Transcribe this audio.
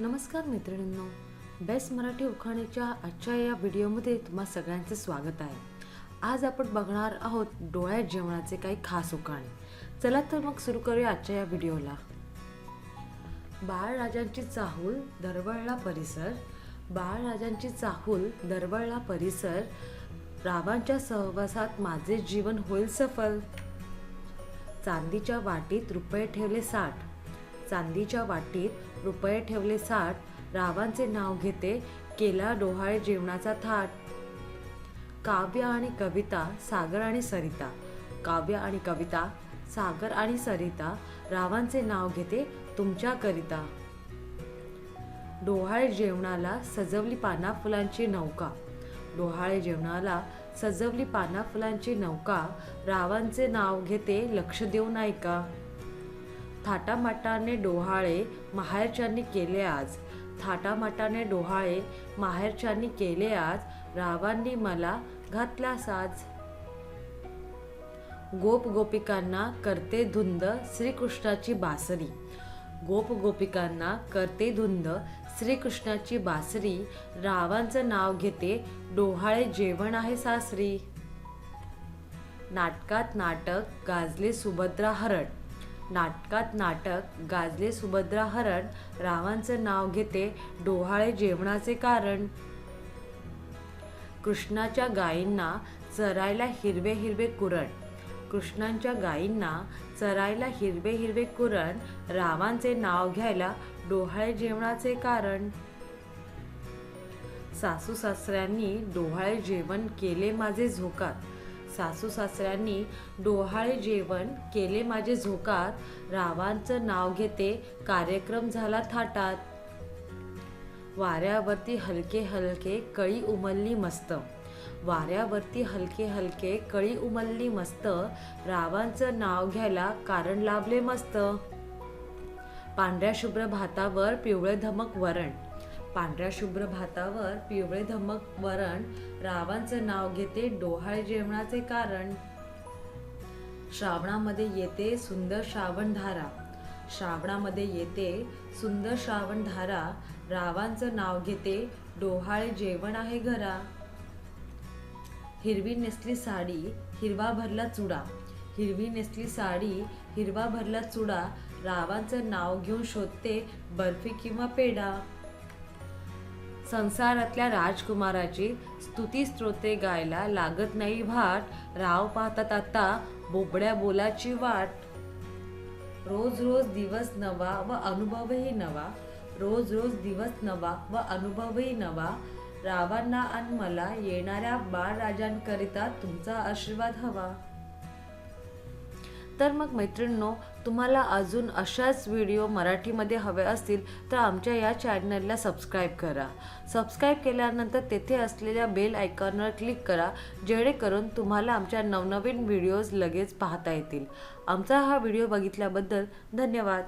नमस्कार मैत्रिणींनो बेस्ट मराठी उखाण्याच्या आजच्या या व्हिडिओमध्ये तुम्हा सगळ्यांचं स्वागत आहे. आज आपण बघणार आहोत डोळ्यात जेवणाचे काही खास उखाणे. चला तर मग सुरू करूया आजच्या या व्हिडिओला. बाळराजांची चाहूल दरवळला परिसर. बाळराजांची चाहूल दरवळला परिसर. रावांच्या सहवासात माझे जीवन होईल सफल. चांदीच्या वाटीत रुपये ठेवले साठ. चांदीच्या वाटीत रुपये ठेवले साठ रावांचे नाव घेते केला डोहाळे जेवणाचा थाट. काव्य आणि कविता सागर आणि सरिता. काव्य आणि कविता सागर आणि सरिता रावांचे नाव घेते तुमच्याकरिता डोहाळे जेवणाला सजवली पाना फुलांची नौका. डोहाळे जेवणाला सजवली पाना फुलांची नौका रावांचे नाव घेते लक्ष देऊन ऐका थाटामाटाने डोहाळे माहेरच्यांनी केले आज. थाटामाटाने डोहाळे माहेरच्यांनी केले आज. रावांनी मला घातला साज. गोप गोपिकांना करते धुंद श्रीकृष्णाची बासरी. गोप गोपिकांना करते धुंद श्रीकृष्णाची बासरी. रावांचं नाव घेते डोहाळे जेवण आहे सासरी. नाटकात नाटक गाजले सुभद्रा हरट. नाटकात नाटक गाजले सुभद्रा हरण रावांचं नाव घेते डोहाळे जेवणाचे कारण. कृष्णाच्या गायींना चरायला हिरवे हिरवे कुरण. कृष्णांच्या गायींना चरायला हिरवे हिरवे कुरण रावांचे नाव घ्यायला डोहाळे जेवणाचे कारण. सासू सासऱ्यांनी डोहाळे जेवण केले माझे झोकात. सासू सासऱ्यांनी डोहाळे जेवण केले माझे झोकात. रावांचं नाव घेते कार्यक्रम झाला थाटात. वाऱ्यावरती हलके हलके कळी उमलली मस्त. वाऱ्यावरती हलके हलके कळी उमलली मस्त. रावांचं नाव घ्यायला कारण लाभले मस्त. पांढऱ्या शुभ्र भातावर पिवळे धमक वरण. पांढऱ्या शुभ्र भातावर पिवळे धमक वरण रावांचं नाव घेते डोहाळे जेवणाचे कारण. श्रावणामध्ये येते सुंदर श्रावण धारा श्रावणामध्ये येते सुंदर श्रावण धारा रावांचं नाव घेते डोहाळे जेवण आहे घरा. हिरवी नेसली साडी हिरवा भरला चुडा. हिरवी नेसली साडी हिरवा भरला चुडा रावांचं नाव घेऊन शोधते बर्फी किंवा पेढा. संसारातल्या राजकुमाराची स्तुतीस्त्रोते गायला लागत नाही भाट. राव पाहतात आता बोबड्या बोलाची वाट. रोज रोज दिवस नवा व अनुभवही नवा. रोज रोज दिवस नवा व अनुभवही नवा. रावांना आणि मला येणाऱ्या बाळराजांकरिता तुमचा आशीर्वाद हवा. तर मग मैत्रिणींनो तुम्हाला अजून अशाच व्हिडिओ मराठीमध्ये हवे असतील तर आमच्या या चॅनलला सबस्क्राईब करा. सबस्क्राईब केल्यानंतर तेथे असलेल्या बेल आयकॉनवर क्लिक करा जेणेकरून तुम्हाला आमच्या नवनवीन व्हिडिओज लगेच पाहता येतील. आमचा हा व्हिडिओ बघितल्याबद्दल धन्यवाद.